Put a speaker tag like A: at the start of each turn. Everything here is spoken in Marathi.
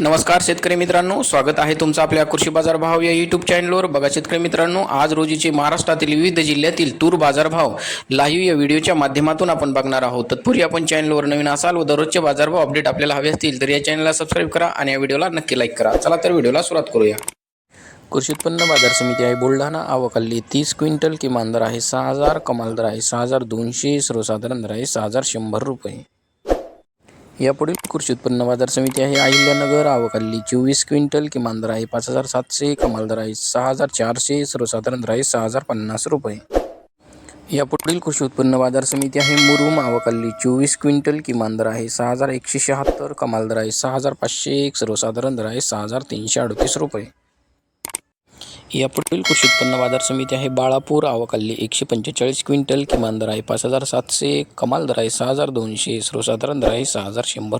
A: नमस्कार शेतकरी मित्रांनो स्वागत आहे तुमचं आपल्या कृषी बाजार भाव या युट्यूब चॅनलवर बघा शेतकरी मित्रांनो आज रोजीचे महाराष्ट्रातील विविध जिल्ह्यातील तूर बाजारभाव लाईव्ह या व्हिडिओच्या माध्यमातून आपण बघणार आहोत. तत्पूर्वी आपण चॅनलवर नवीन असाल व दररोजचे बाजारभाव अपडेट आपल्याला हवे असतील तर या चॅनलला सबस्क्राईब करा आणि या व्हिडिओला नक्की लाईक करा. चला तर व्हिडिओला सुरुवात करूया. कृषी उत्पन्न बाजार समिती आहे बुलढाणा. आवकाली तीस क्विंटल किमान दर आहे सहा हजार कमाल दर आहे सहा हजार दोनशे सर्वसाधारण दर आहे सहा हजार शंभर रुपये. यापुढील कृषी उत्पन्न बाजार समिती आहे. अहिल्यानगर आवकाली चोवीस क्विंटल किमान दर आहे पाच हजार सातशे कमाल दर आहे सहा हजार चारशे सर्वसाधारण दर आहे सहा हजार पन्नास रुपये. यापुढील कृषी उत्पन्न बाजार समिती आहे. मुरुम आवकाली चोवीस क्विंटल किमान दर आहे सहा हजार एकशे शहात्तर कमाल दर आहे सहा हजार पाचशे एक सर्वसाधारण दर आहे सहा हजार तीनशे अडतीस रुपये. यापुढील कृषी उत्पन्न बाजार समिती आहे बाळापूर आवकाली एकशे पंचेचाळीस क्विंटल किमान दर आहे पाच हजार सातशे कमाल दर आहे सहा हजार दोनशे सर्वसाधारण दर आहे सहा हजार शंभर.